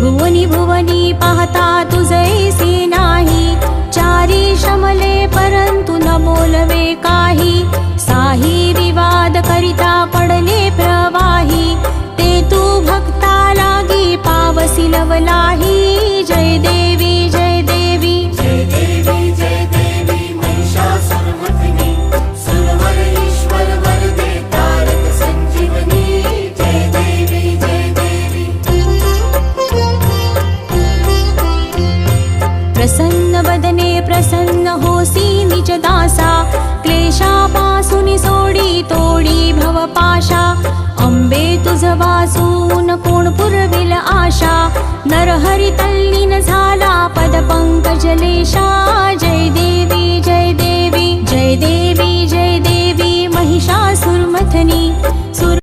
भुवनी भुवनी पाहता तुझैसी नाही. चारी शमले परंतु न बोलवे काही. साही विवाद करिता पडले प्रवाही. ते तू भक्ता लागी पावसी लवला प्रसन्न वदने प्रसन्न होसी निज दासा. क्लेशापासून सोडी तोडी भवपाशा अंबे तुझ वासून कोण पुरविल आशा. नरहरी तल्लीन झाला पद पंकजलेशा